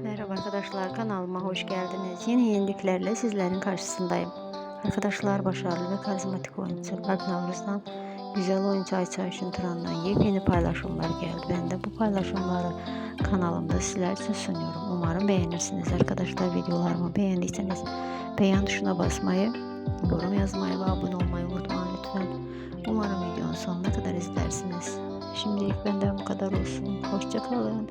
Merhaba arkadaşlar kanalıma hoş geldiniz. Yeni yeniliklerle sizlerin karşısındayım. Arkadaşlar başarılı ve karizmatik oyuncu Alp Navruz'dan güzel oyuncu Ayça Ayşin Turan'dan yepyeni paylaşımlar geldi. Ben de bu paylaşımları kanalımda sizler için sunuyorum. Umarım beğenirsiniz arkadaşlar. Videolarımı beğendiyseniz beğen tuşuna basmayı, yorum yazmayı ve abone olmayı unutmayın lütfen. Umarım videonun sonuna kadar izlersiniz. Şimdilik benden bu kadar olsun. Hoşçakalın